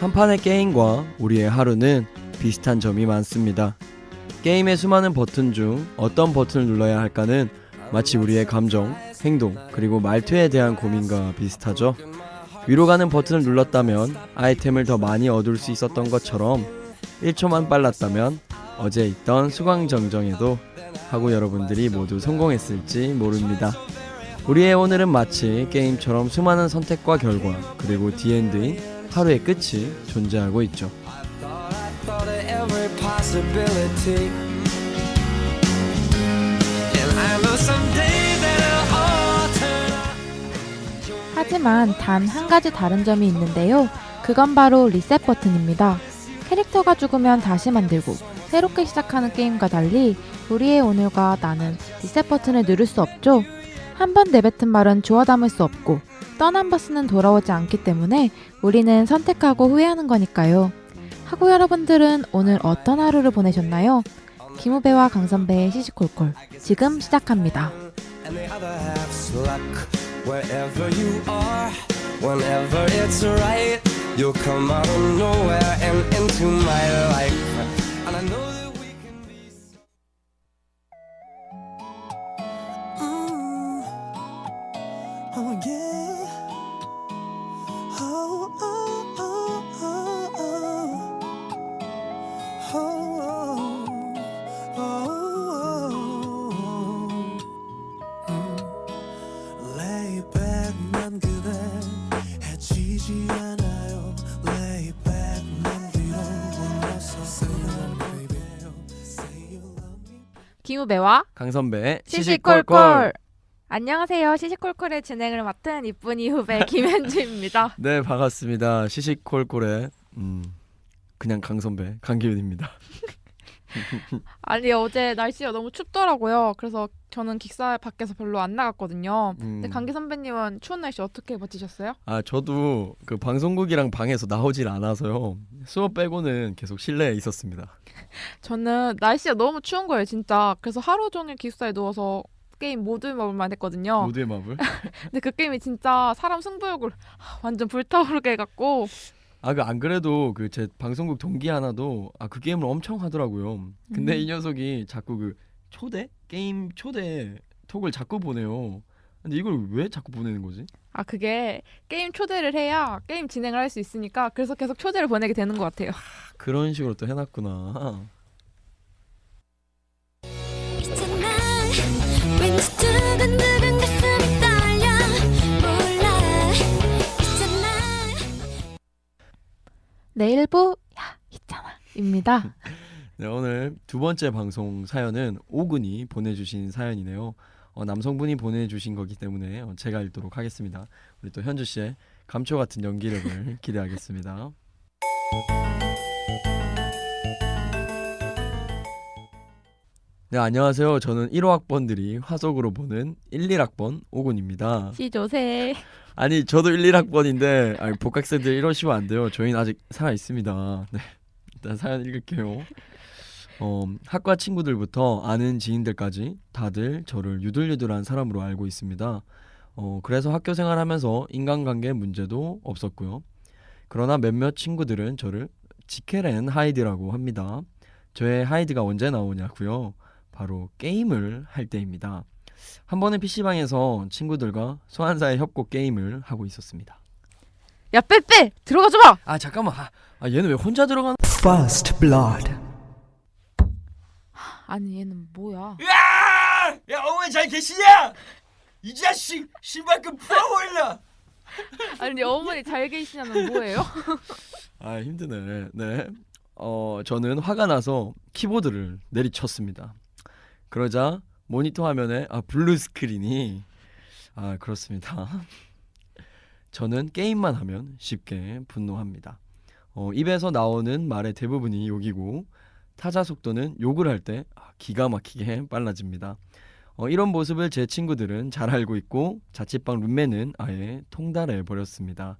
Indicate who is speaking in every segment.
Speaker 1: 한 판의 게임과 우리의 하루는 비슷한 점이 많습니다. 게임의 수많은 버튼 중 어떤 버튼을 눌러야 할까는 마치 우리의 감정, 행동, 그리고 말투에 대한 고민과 비슷하죠. 위로 가는 버튼을 눌렀다면 아이템을 더 많이 얻을 수 있었던 것처럼 1초만 빨랐다면 어제 있던 수광정정에도 하고 여러분들이 모두 성공했을지 모릅니다. 우리의 오늘은 마치 게임처럼 수많은 선택과 결과 그리고 디엔드인 하루의 끝이 존재하고 있죠.
Speaker 2: 하지만 단 한 가지 다른 점이 있는데요. 그건 바로 리셋 버튼입니다. 캐릭터가 죽으면 다시 만들고 새롭게 시작하는 게임과 달리 우리의 오늘과 나는 리셋 버튼을 누를 수 없죠. 한 번 내뱉은 말은 주워 담을 수 없고 떠난 버스는 돌아오지 않기 때문에 우리는 선택하고 후회하는 거니까요. 하고 여러분들은 오늘 어떤 하루를 보내셨나요? 김우배와 강선배의 시시콜콜 지금 시작합니다.
Speaker 3: You'll come out of nowhere and into my life.
Speaker 2: 김우배와
Speaker 1: 강선배의
Speaker 2: 시시콜콜. 안녕하세요. 시시콜콜의 진행을 맡은 이쁜 이 후배 김현주입니다.
Speaker 1: 네 반갑습니다. 시시콜콜의 음, 그냥 강선배 강기훈입니다.
Speaker 2: 아니 어제 날씨가 너무 춥더라고요. 그래서 저는 기사 밖에서 별로 안 나갔거든요.
Speaker 1: 음,
Speaker 2: 근데 강기 선배님은 추운 날씨 어떻게 버티셨어요?
Speaker 1: 아 저도 그 방송국이랑 방에서 나오질 않아서요. 수업 빼고는 계속 실내에 있었습니다.
Speaker 2: 저는 날씨가 너무 추운 거예요, 진짜. 그래서 하루 종일 기숙사에 누워서 게임 모두의 마블만 했거든요.
Speaker 1: 모두의 마블.
Speaker 2: 근데 그 게임이 진짜 사람 승부욕을 완전 불타오르게 해갖고
Speaker 1: 아 그 안 그래도 그 제 방송국 동기 하나도 아 그 게임을 엄청 하더라고요. 근데
Speaker 2: 음.
Speaker 1: 이 녀석이 자꾸 그 초대 게임 초대 톡을 자꾸 보내요. 근데 이걸 왜 자꾸 보내는 거지?
Speaker 2: 아 그게 게임 초대를 해야 게임 진행을 할 수 있으니까 그래서 계속 초대를 보내게 되는 것 같아요.
Speaker 1: 그런 식으로 또 해놨구나.
Speaker 2: 내일 부 야 있잖아 입니다.
Speaker 1: 네, 오늘 두 번째 방송 사연은 오근이 보내주신 사연이네요. 어, 남성분이 보내주신 거기 때문에 어, 제가 읽도록 하겠습니다. 우리 또 현주 씨의 감초 같은 연기력을 기대하겠습니다. 네, 안녕하세요. 저는 1호 학번들이 화석으로 보는 1, 1학번 오근입니다.
Speaker 2: 시조새
Speaker 1: 아니, 저도 1, 1학번인데 아니, 복학생들 이러시면 안 돼요. 저희는 아직 살아 있습니다. 네. 일단 사연 읽을게요. 어, 학과 친구들부터 아는 지인들까지 다들 저를 유들유들한 사람으로 알고 있습니다. 어, 그래서 학교 생활하면서 인간관계 문제도 없었고요. 그러나 몇몇 친구들은 저를 지켈앤 하이드라고 합니다. 저의 하이드가 언제 나오냐고요? 바로 게임을 할 때입니다. 한 번은 PC방에서 친구들과 소환사의 협곡 게임을 하고 있었습니다.
Speaker 2: 야 빼빼 들어가 줘 봐.
Speaker 1: 아 잠깐만, 아, 아, 얘는 왜 혼자 들어가는?
Speaker 4: First blood.
Speaker 2: 아니 얘는 뭐야?
Speaker 1: 야, 야 어머니 잘 계시냐? 이 자식 신발끈 풀어버리려.
Speaker 2: 아니 어머니 잘 계시냐는 뭐예요?
Speaker 1: 아 힘드네. 네. 어 저는 화가 나서 키보드를 내리쳤습니다. 그러자 모니터 화면에 아 블루 스크린이 아 그렇습니다. 저는 게임만 하면 쉽게 분노합니다. 어, 입에서 나오는 말의 대부분이 욕이고 타자 속도는 욕을 할때 아, 기가 막히게 빨라집니다. 어, 이런 모습을 제 친구들은 잘 알고 있고 자취방 룸메는 아예 통달해 버렸습니다.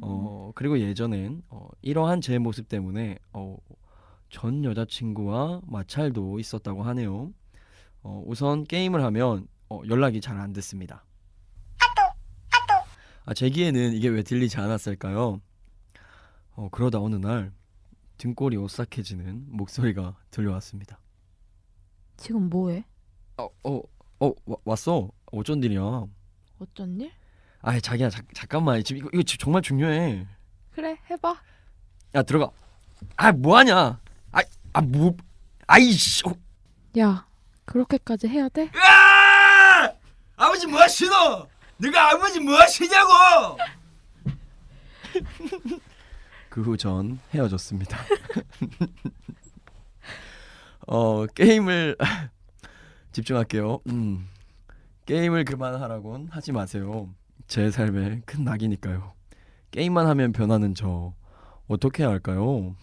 Speaker 1: 어 그리고 예전엔 어, 이러한 제 모습 때문에 어, 전 여자친구와 마찰도 있었다고 하네요. 어, 우선 게임을 하면 어, 연락이 잘 안 됐습니다. 아, 제기에는 이게 왜 들리지 않았을까요? 어, 그러다 어느 날 등골이 오싹해지는 목소리가 들려왔습니다.
Speaker 2: 지금 뭐해?
Speaker 1: 어, 어, 어, 와, 왔어. 어쩐 일이야?
Speaker 2: 어쩐 일?
Speaker 1: 아, 자기야, 자, 잠깐만. 지금 이거 이거 지금 정말 중요해.
Speaker 2: 그래 해봐.
Speaker 1: 야, 들어가. 아, 뭐 하냐? 아, 아, 뭐 아이씨. 어.
Speaker 2: 야 그렇게까지 해야 돼?
Speaker 1: 아! 아버지 뭐 하시노? 네가 아버지 뭐 하시냐고? 그 후 전 헤어졌습니다. 어 게임을 집중할게요. 음 게임을 그만하라곤 하지 마세요. 제 삶의 큰 낙이니까요. 게임만 하면 변하는 저 어떻게 해야 할까요?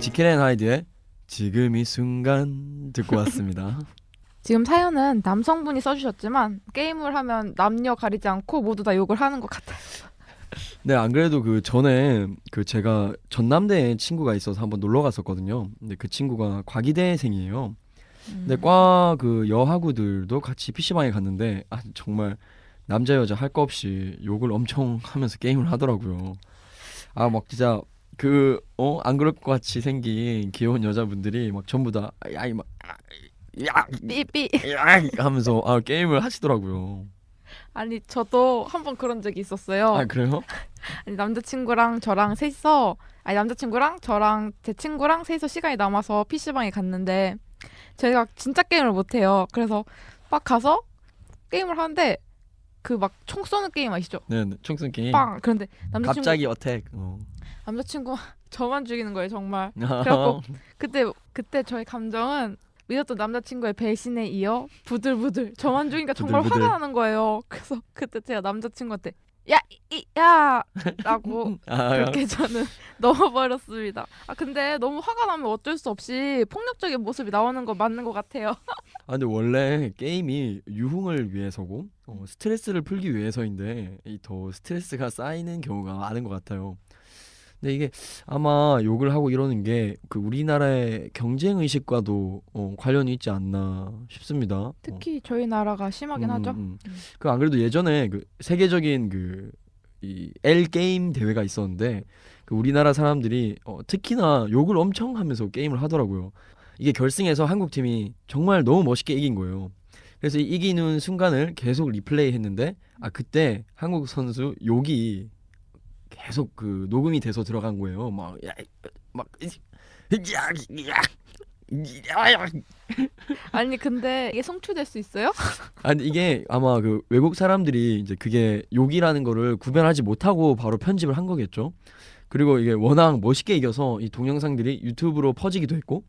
Speaker 1: 지킬앤 하이드의 지금 이 순간 듣고 왔습니다.
Speaker 2: 지금 사연은 남성분이 써주셨지만 게임을 하면 남녀 가리지 않고 모두 다 욕을 하는 것 같아요.
Speaker 1: 네, 안 그래도 그 전에 그 제가 전남대에 친구가 있어서 한번 놀러 갔었거든요. 근데 그 친구가 과기대생이에요. 근데 과그 여하구들도 같이 PC방에 갔는데 아 정말 남자 여자 할 거 없이 욕을 엄청 하면서 게임을 하더라고요. 아 막 진짜 그 어 안 그럴 것 같이 생긴 귀여운 여자분들이 막 전부 다 야이 막 야,
Speaker 2: 삐삐.
Speaker 1: 야 하면서 아 게임을 하시더라고요.
Speaker 2: 아니 저도 한 번 그런 적이 있었어요.
Speaker 1: 아 그래요?
Speaker 2: 아니 남자친구랑 저랑 셋이서 아니 남자친구랑 저랑 제 친구랑 셋이서 시간이 남아서 PC방에 갔는데 저희가 진짜 게임을 못 해요. 그래서 막 가서 게임을 하는데 그 막 총 쏘는 게임 아시죠?
Speaker 1: 네, 네 총선 게임.
Speaker 2: 빵! 그런데 남자친구
Speaker 1: 갑자기 어택. 어.
Speaker 2: 남자친구 저만 죽이는 거예요 정말. 그래갖고 그때 그때 저의 감정은 믿었던 남자친구의 배신에 이어 부들부들 저만 죽이니까 정말
Speaker 1: 부들부들.
Speaker 2: 화가 나는 거예요. 그래서 그때 제가 남자친구한테 야이야라고
Speaker 1: 아,
Speaker 2: 그렇게 저는 넣어버렸습니다. 아 근데 너무 화가 나면 어쩔 수 없이 폭력적인 모습이 나오는 거 맞는 것 같아요.
Speaker 1: 아 근데 원래 게임이 유흥을 위해서고 어, 스트레스를 풀기 위해서인데 이 더 스트레스가 쌓이는 경우가 많은 것 같아요. 근데 이게 아마 욕을 하고 이러는 게 그 우리나라의 경쟁 의식과도 어, 관련이 있지 않나 싶습니다. 어,
Speaker 2: 특히 저희 나라가 심하긴
Speaker 1: 음,
Speaker 2: 하죠.
Speaker 1: 음. 그안 그래도 예전에 그 세계적인 그이 L 게임 대회가 있었는데 그 우리나라 사람들이 어, 특히나 욕을 엄청 하면서 게임을 하더라고요. 이게 결승에서 한국 팀이 정말 너무 멋있게 이긴 거예요. 그래서 이 이기는 순간을 계속 리플레이 했는데 아 그때 한국 선수 욕이 계속 그 녹음이 돼서 들어간 거예요. 막 야, 막
Speaker 2: 아니 근데 이게 송출될 수 있어요?
Speaker 1: 아니 이게 아마 그 외국 사람들이 이제 그게 욕이라는 거를 구별하지 못하고 바로 편집을 한 거겠죠. 그리고 이게 워낙 멋있게 이겨서 이 동영상들이 유튜브로 퍼지기도 했고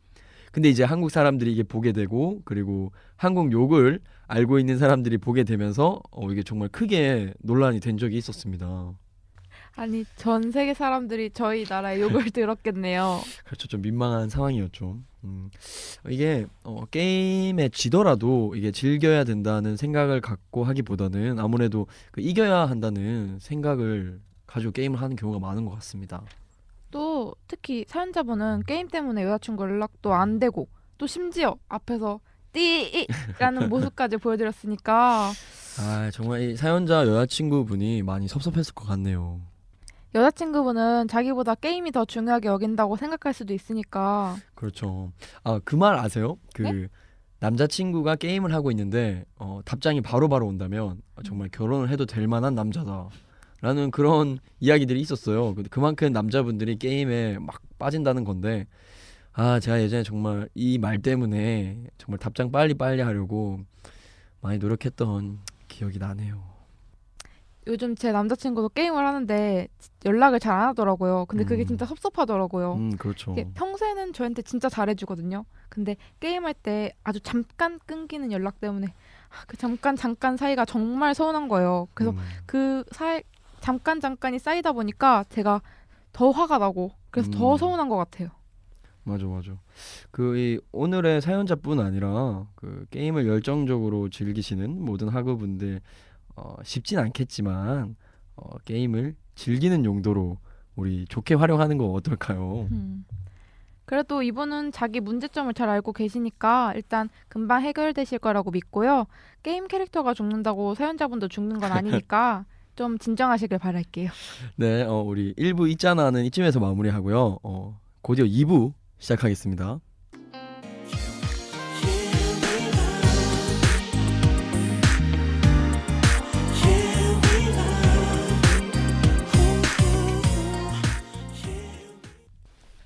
Speaker 1: 근데 이제 한국 사람들이 이게 보게 되고 그리고 한국 욕을 알고 있는 사람들이 보게 되면서 어 이게 정말 크게 논란이 된 적이 있었습니다.
Speaker 2: 아니 전 세계 사람들이 저희 나라의 욕을 들었겠네요.
Speaker 1: 그렇죠. 좀 민망한 상황이었죠. 음, 이게 어, 게임에 지더라도 이게 즐겨야 된다는 생각을 갖고 하기보다는 아무래도 그 이겨야 한다는 생각을 가지고 게임을 하는 경우가 많은 것 같습니다.
Speaker 2: 또 특히 사연자분은 게임 때문에 여자친구 연락도 안 되고 또 심지어 앞에서 띠라는 모습까지 보여드렸으니까
Speaker 1: 아 정말 이 사연자 여자친구분이 많이 섭섭했을 것 같네요.
Speaker 2: 여자친구분은 자기보다 게임이 더 중요하게 여긴다고 생각할 수도 있으니까
Speaker 1: 그렇죠. 아 그 말 아세요? 그
Speaker 2: 네?
Speaker 1: 남자친구가 게임을 하고 있는데 어, 답장이 바로바로 온다면 아, 정말 결혼을 해도 될 만한 남자다 라는 그런 이야기들이 있었어요. 근데 그만큼 남자분들이 게임에 막 빠진다는 건데 아 제가 예전에 정말 이 말 때문에 정말 답장 빨리 빨리 하려고 많이 노력했던 기억이 나네요.
Speaker 2: 요즘 제 남자친구도 게임을 하는데 연락을 잘 안 하더라고요. 근데 그게
Speaker 1: 음.
Speaker 2: 진짜 섭섭하더라고요.
Speaker 1: 음 그렇죠.
Speaker 2: 이게 평소에는 저한테 진짜 잘해주거든요. 근데 게임할 때 아주 잠깐 끊기는 연락 때문에 아, 그 잠깐 잠깐 사이가 정말 서운한 거예요. 그래서
Speaker 1: 음.
Speaker 2: 그 사이 잠깐 잠깐이 쌓이다 보니까 제가 더 화가 나고 그래서 더
Speaker 1: 음.
Speaker 2: 서운한 것 같아요.
Speaker 1: 맞아 맞아. 그 이 오늘의 사연자뿐 아니라 그 게임을 열정적으로 즐기시는 모든 학우분들 어, 쉽진 않겠지만 어, 게임을 즐기는 용도로 우리 좋게 활용하는 거 어떨까요?
Speaker 2: 음. 그래도 이분은 자기 문제점을 잘 알고 계시니까 일단 금방 해결되실 거라고 믿고요. 게임 캐릭터가 죽는다고 사연자분도 죽는 건 아니니까 좀 진정하시길 바랄게요.
Speaker 1: 네, 어, 우리 1부 있잖아는 이쯤에서 마무리하고요. 어, 곧이어 2부 시작하겠습니다.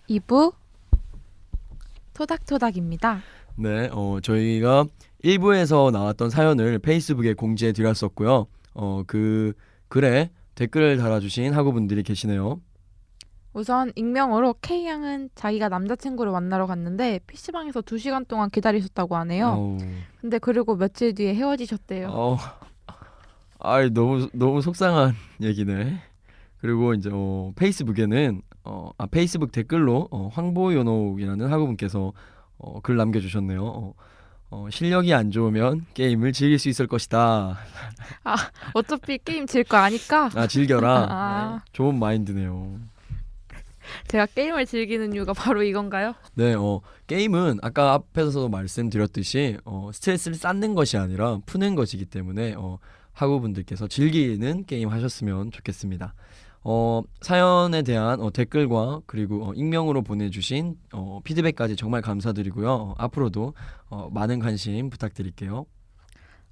Speaker 2: 이부 토닥토닥입니다.
Speaker 1: 네, 어, 저희가 1부에서 나왔던 사연을 페이스북에 공지해 드렸었고요. 어, 그 글에 댓글을 달아주신 학우분들이 계시네요.
Speaker 2: 우선 익명으로 K양은 자기가 남자친구를 만나러 갔는데 PC방에서 2시간 동안 기다리셨다고 하네요.
Speaker 1: 어우,
Speaker 2: 근데 그리고 며칠 뒤에 헤어지셨대요.
Speaker 1: 어, 아이 너무 너무 속상한 얘기네. 그리고 이제 어, 페이스북에는 어, 아 페이스북 댓글로 어, 황보연옥이라는 학우분께서 어, 글 남겨주셨네요. 어, 어, 실력이 안 좋으면 게임을 즐길 수 있을 것이다.
Speaker 2: 어차피 게임 질 거 아니까
Speaker 1: 아 즐겨라.
Speaker 2: 아.
Speaker 1: 네, 좋은 마인드네요.
Speaker 2: 제가 게임을 즐기는 이유가 바로 이건가요?
Speaker 1: 네, 어, 게임은 아까 앞에서도 말씀드렸듯이 어, 스트레스를 쌓는 것이 아니라 푸는 것이기 때문에 어, 학우분들께서 즐기는 게임 하셨으면 좋겠습니다. 어, 사연에 대한 어, 댓글과 그리고 어, 익명으로 보내주신 어, 피드백까지 정말 감사드리고요. 어, 앞으로도 어, 많은 관심 부탁드릴게요.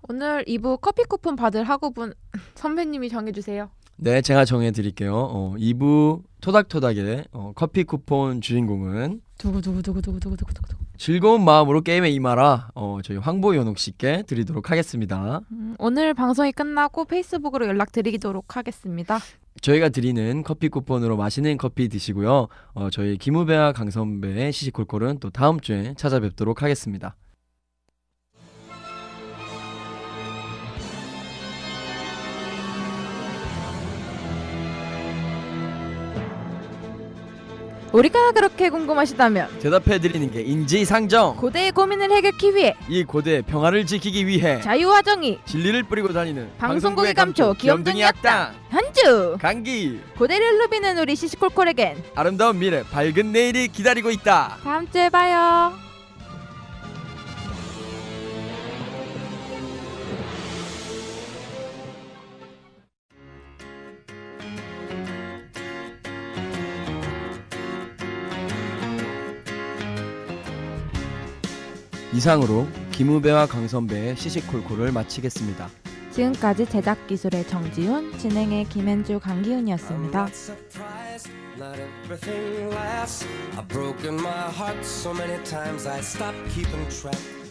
Speaker 2: 오늘 2부 커피 쿠폰 받을 학우분 선배님이 정해주세요.
Speaker 1: 네, 제가 정해드릴게요. 어, 2부 토닥토닥의 어, 커피 쿠폰 주인공은
Speaker 2: 두구두구두구두구두구두구두구.
Speaker 1: 즐거운 마음으로 게임에 임하라. 어, 저희 황보연옥 씨께 드리도록 하겠습니다.
Speaker 2: 음, 오늘 방송이 끝나고 페이스북으로 연락드리도록 하겠습니다.
Speaker 1: 저희가 드리는 커피 쿠폰으로 맛있는 커피 드시고요. 어, 저희 김우배와 강선배의 시시콜콜은 또 다음 주에 찾아뵙도록 하겠습니다.
Speaker 2: 우리가 그렇게 궁금하시다면
Speaker 1: 대답해 드리는 게 인지상정.
Speaker 2: 고대의 고민을 해결하기 위해
Speaker 1: 이 고대 평화를 지키기 위해
Speaker 2: 자유와 정의
Speaker 1: 진리를 뿌리고 다니는
Speaker 2: 방송국의 감초, 귀염둥이 악당. 한주
Speaker 1: 감기
Speaker 2: 고대를 누비는 우리 시시콜콜에겐
Speaker 1: 아름다운 미래 밝은 내일이 기다리고 있다.
Speaker 2: 다음 주에 봐요.
Speaker 1: 이상으로 김우배와 강선배의 시시콜콜을 마치겠습니다.
Speaker 2: 지금까지 제작 기술의 정지훈, 진행의 김현주, 강기훈이었습니다.
Speaker 3: not everything lasts. I've broken my heart so many times I stopped keeping track.